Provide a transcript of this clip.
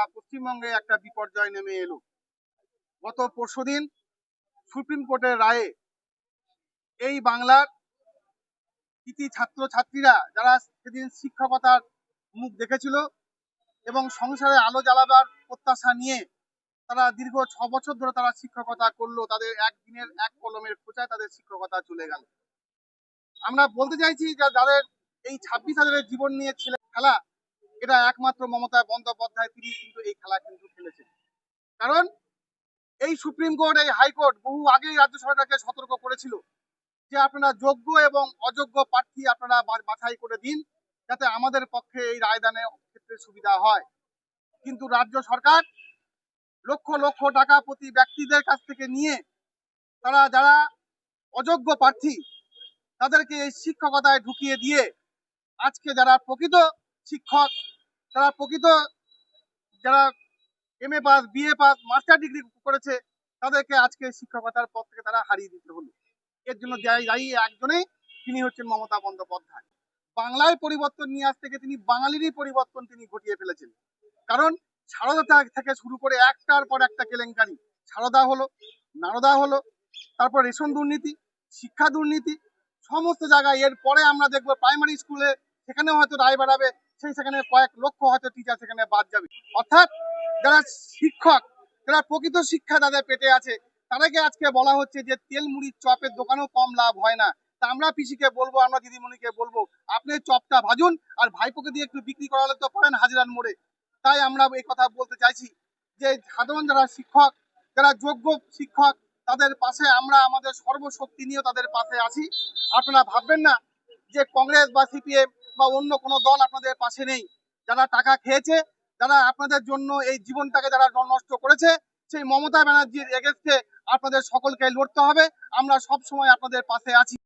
সারা পশ্চিমবঙ্গে একটা বিপর্যয় নেমে এলো। গত পরশুদিন সুপ্রিম কোর্টের রায়ে এই বাংলার কৃতি ছাত্র ছাত্রীরা যারা সেদিন শিক্ষকতার মুখ দেখেছিল এবং সংসারে আলো জ্বালাবার প্রত্যাশা নিয়ে তারা দীর্ঘ ছ বছর ধরে তারা শিক্ষকতা করল, তাদের একদিনের এক কলমের খোঁচায় তাদের শিক্ষকতা চলে গেল। আমরা বলতে চাইছি যে যাদের এই ছাব্বিশ হাজারের জীবন নিয়ে ছেলে খেলা এটা একমাত্র মমতা বন্দ্যোপাধ্যায়, তিনি কিন্তু এই খেলা কিন্তু খেলেছেন। কারণ এই সুপ্রিম কোর্ট, এই হাইকোর্ট বহু আগেই রাজ্য সরকারকে সতর্ক করেছিল যে আপনারা যোগ্য এবং অযোগ্য প্রার্থী আপনারা বাছাই করে দিন যাতে আমাদের পক্ষে এই রায়দানের ক্ষেত্রে সুবিধা হয়। কিন্তু রাজ্য সরকার লক্ষ লক্ষ টাকা প্রতি ব্যক্তিদের কাছ থেকে নিয়ে তারা যারা অযোগ্য প্রার্থী, তাদেরকে এই শিক্ষকতায় ঢুকিয়ে দিয়ে আজকে যারা প্রকৃত শিক্ষক যারা প্রকৃত যারা M A pass B A pass master degree করেছে, তাদেরকে আজকে শিক্ষকতার পদ থেকে তারা হারিয়ে দিতে হলো। এর জন্য দায়ী একজনেই তিনি হচ্ছেন মমতা বন্দ্যোপাধ্যায়। বাংলায় পরিবর্তন নিয়ে আসতে গিয়ে তিনি বাঙালিরই পরিবর্তন তিনি ঘটিয়ে ফেলেছেন। কারণ সারদা থেকে শুরু করে একটার পর একটা কেলেঙ্কারি। সারদা হলো, নারদা হলো, তারপর রেশন দুর্নীতি, শিক্ষা দুর্নীতি, সমস্ত জায়গায়। এর পরে আমরা দেখব প্রাইমারি স্কুলে সেখানেও হয়তো রায় বাড়াবে, সেই সেখানে কয়েক লক্ষ হয়তো টিচার সেখানে বাদ যাবে। অর্থাৎ যারা শিক্ষক, যারা প্রকৃত শিক্ষা তাদের পেটে আছে, তাদেরকে আজকে বলা হচ্ছে যে তেল মুড়ির চপের দোকানেও কম লাভ হয় না। তা আমরা পিসিকে বলব, আমরা দিদিমণিকে বলব, আপনি চপটা ভাজুন আর ভাইপোকে দিয়ে একটু বিক্রি করালে তো পারেন হাজিরার মোড়ে। তাই আমরা এই কথা বলতে চাইছি যে সাধারণ যারা শিক্ষক, যারা যোগ্য শিক্ষক, তাদের পাশে আমরা আমাদের সর্বশক্তি নিয়ে তাদের পাশে আছি। আপনারা ভাববেন না যে কংগ্রেস বা সিপিএম বা অন্য কোনো দল আপনাদের পাশে নেই। যারা টাকা খেয়েছে, যারা আপনাদের জন্য এই জীবনটাকে যারা নষ্ট করেছে, সেই মমতা ব্যানার্জির এগেস্টে আপনাদের সকলকে লড়তে হবে। আমরা সব সময় আপনাদের পাশে আছি।